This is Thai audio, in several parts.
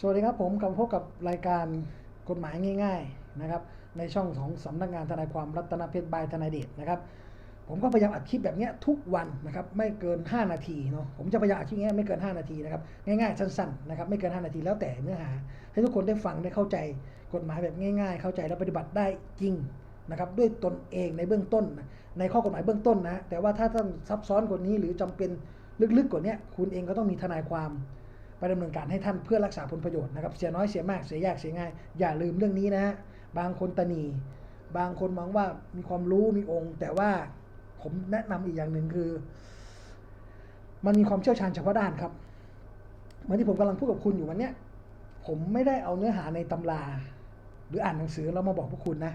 สวัสดีครับผมกลับพบกับรายการกฎหมายง่าย ๆนะครับ ในช่องของสำนักงานทนายความรัตนเพชรบายทนายเดชนะครับ ผมก็พยายามอัดคลิปแบบนี้ทุกวันนะครับไม่เกิน 5 นาทีเนาะผมจะพยายามอัดคลิปเงี้ไม่เกิน 5 นาทีนะครับง่ายๆสั้นๆนะครับไม่เกิน 5 นาทีแล้วแต่เนื้อหา ให้ทุกคนได้ฟังได้เข้าใจกฎหมายแบบง่าย ๆ เข้าใจและปฏิบัติได้จริงนะครับด้วยตนเองในเบื้องต้น ในข้อกฎหมายเบื้องต้นนะแต่ว่าถ้าท่านซับซ้อนกว่านี้หรือจำเป็นลึกๆกว่านี้คุณเองก็ต้องมีทนายความ ไปดำเนินการให้ท่านเพื่อรักษาผลประโยชน์นะครับเสียน้อยเสียมากเสียยากเสียง่าย อย่าลืมเรื่องนี้นะฮะบางคนตนีบางคนมองว่ามีความรู้มีองค์ แต่ว่าผมแนะนำอีกอย่างหนึ่งคือ มันมีความเชี่ยวชาญเฉพาะด้านครับเหมือนที่ผมกำลังพูดกับคุณอยู่วันเนี้ยผมไม่ได้เอาเนื้อหาในตำรา หรืออ่านหนังสือแล้วมาบอกพวกคุณนะ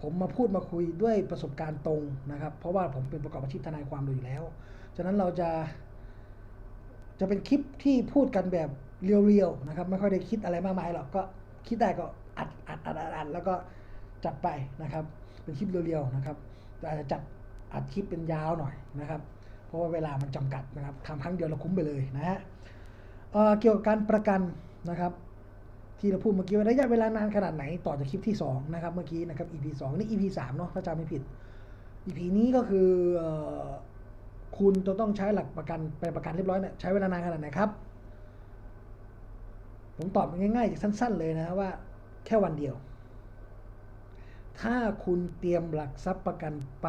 ผมมาพูดมาคุยด้วยประสบการณ์ตรงนะครับ เพราะว่าผมเป็นประกอบอาชีพทนายความอยู่แล้ว ฉะนั้นเราจะ จะเป็นคลิปที่พูดกันแบบเรียวๆนะครับ ไม่ค่อยได้คิดอะไรมากมายหรอกก็คิดได้ก็อัดอัดอัดอัดอัดแล้วก็จัดไปนะครับ เป็นคลิปเรียวๆนะครับแต่อาจจะจัดอัดคลิปเป็นยาวหน่อยนะครับ เพราะว่าเวลามันจำกัดนะครับทำครั้งเดียวเราคุ้มไปเลยนะฮะเเกี่ยวกับการประกันนะครับที่เราพูดเมื่อกี้ว่าระยะเวลานานขนาดไหนต่อจากคลิปที่ 2 นะครับ เมื่อกี้นะครับ EP 2 นี่ EP 3 เนาะถ้าจำไม่ผิด EP นี้ก็คืออ คุณจะต้องใช้หลักประกันไปประกันเรียบร้อยเนี่ยใช้เวลานานขนาดไหนครับ ผมตอบง่ายๆสั้น ๆ เลยนะว่า แค่วันเดียว ถ้าคุณเตรียมหลักทรัพย์ประกันไป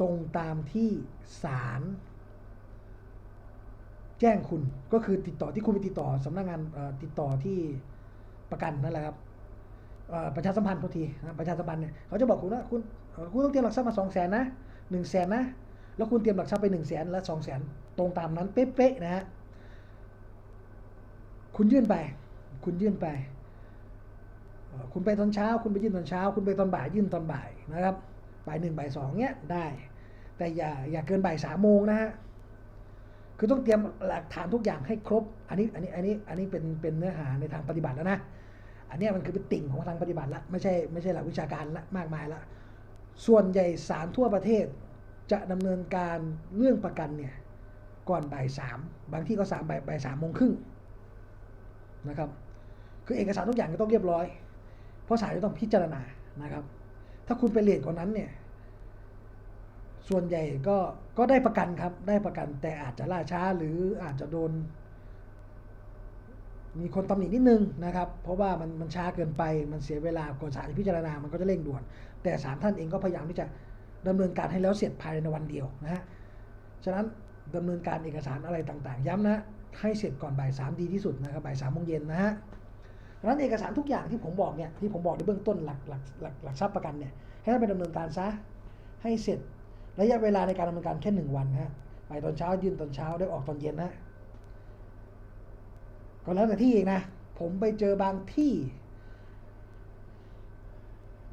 ตรงตามที่ศาลแจ้งคุณก็คือติดต่อที่คุณไปติดต่อสำนักงานติดต่อที่ประกันนั่นแหละครับประชาสัมพันธ์ทุกทีประชาสัมพันธ์เนี่ยเขาจะบอกคุณว่าคุณคุณต้องเตรียมหลักทรัพย์มาสองแสนนะหนึ่งแสนนะ แล้วคุณเตรียมหลักทรัพย์ไปหนึ่งแสนและสองแสนตรงตามนั้นเป๊ะๆนะฮะคุณยื่นไป คุณยื่นไป คุณไปตอนเช้า คุณไปยื่นตอนเช้า คุณไปตอนบ่ายยื่นตอนบ่ายนะครับบ่ายหนึ่งบ่ายสองเนี้ยได้ แต่อย่าอย่าเกินบ่ายสามโมงนะฮะคือต้องเตรียมหลักฐานทุกอย่างให้ครบ อันนี้อันนี้อันนี้อันนี้เป็นเป็นเนื้อหาในทางปฏิบัติแล้วนะ อันเนี้ยมันคือเป็นติ่งของทางปฏิบัติละไม่ใช่ไม่ใช่หลักวิชาการละมากมายละ ส่วนใหญ่ศาลทั่วประเทศ จะดำเนินการเรื่องประกันเนี่ยก่อนบ่ายสามบางที่ก็สามบ่ายบ่ายสามโมงครึ่งนะครับคือเอกสารทุกอย่างก็ต้องเรียบร้อย เพราะศาลจะต้องพิจารณานะครับ ถ้าคุณไปเลทกว่านั้นเนี่ยส่วนใหญ่ก็ก็ได้ประกันครับได้ประกันแต่อาจจะล่าช้าหรืออาจจะโดน มีคนตำหนินิดนึงนะครับ เพราะว่ามันมันช้าเกินไปมันเสียเวลากว่าศาลจะพิจารณามันก็จะเร่งด่วน แต่ศาลท่านเองก็พยายามที่จะ ดำเนินการให้แล้วเสร็จภายในวันเดียวนะฮะ ฉะนั้นดำเนินการเอกสารอะไรต่างๆ ย้ำนะ ให้เสร็จก่อนบ่ายสามดีที่สุดนะครับบ่ายสามโมงเย็นนะฮะดังนั้นเอกสารทุกอย่างที่ผมบอกเนี่ยที่ผมบอกในเบื้องต้นหลักหลักหลักหลักทรัพย์ประกันเนี่ยให้ท่าไปดำเนินการซะให้เสร็จระยะเวลาในการดำเนินการแค่หนึ่งวันฮะไปตอนเช้ายื่นตอนเช้าได้ออกตอนเย็นนะก็แล้วแต่ที่เองนะ ผมไปเจอบางที่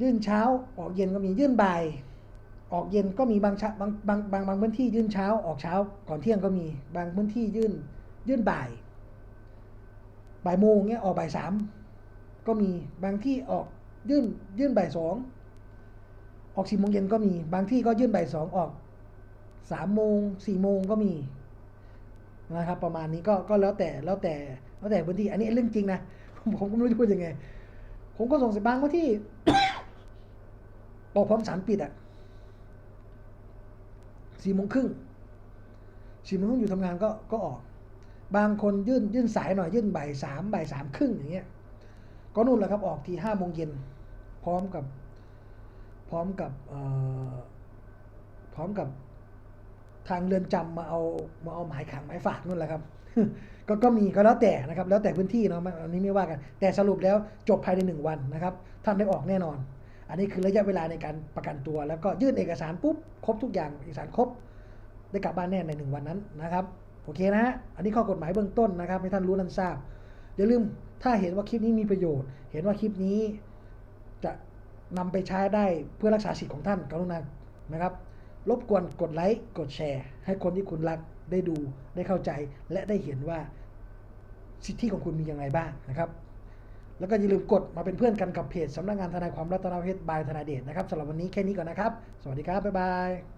ยื่นเช้าออกเย็นก็มียื่นบ่าย ออกเย็นก็มีบางช้าบางบางบางบางพื้นที่ยื่นเช้าออกเช้า ก่อนเที่ยงก็มีบางพื้นที่ยื่นยื่นบ่าย บ่ายโมงเงี้ยออกบ่ายสามก็มีบางที่ออกยื่นยื่นบ่ายสองออกสี่โมงเย็นก็มี บางที่ก็ยื่นบ่ายสองออกสามโมงสี่โมงก็มีนะครับ ประมาณนี้ก็ก็แล้วแต่แล้วแต่แล้วแต่พื้นที่ อันนี้เรื่องจริงนะผมผมก็ไม่รู้จะพูดยังไง ผมก็สงสัยบางว่าที่ออกพร้อมสารปิดอะ สี่โมงครึ่งสี่โมงครึ่งอยู่ทำงานก็ก็ออก บางคนยื่นยื่นสายหน่อยยื่นบ่ายสามบ่ายสามครึ่งอย่างเงี้ยก็นู่นแหละครับออกทีห้าโมงเย็นพร้อมกับพร้อมกับเอ่อพร้อมกับทางเรือนจำมาเอามาเอาหมายขังหมายฝากนู่นแหละครับ ก็ก็มีก็แล้วแต่นะครับ แล้วแต่พื้นที่เนาะอันนี้ไม่ว่ากัน แต่สรุปแล้วจบภายในหนึ่งวันนะครับ ท่านได้ออกแน่นอน อันนี้คือระยะเวลาในการประกันตัว แล้วก็ยื่นเอกสารปุ๊บครบทุกอย่างเอกสารครบ ได้กลับบ้านแน่ในหนึ่งวันนั้นนะครับโอเคนะฮะอันนี้ข้อกฎหมายเบื้องต้นนะครับให้ท่านรู้ท่านทราบอย่าลืมถ้าเห็นว่าคลิปนี้มีประโยชน์ เห็นว่าคลิปนี้จะนำไปใช้ได้เพื่อรักษาสิทธิ์ของท่านกรุณานะครับ รบกวนกดไลค์กดแชร์ ให้คนที่คุณรักได้ดูได้เข้าใจ และได้เห็นว่าสิทธิของคุณมีอย่างไรบ้างนะครับ แล้วก็อย่าลืมกดมาเป็นเพื่อนกันกับเพจสำนักงานทนายความรัตนเพชรบายทนายเดชนะครับสำหรับวันนี้แค่นี้ก่อนนะครับ สวัสดีครับ บ๊ายบาย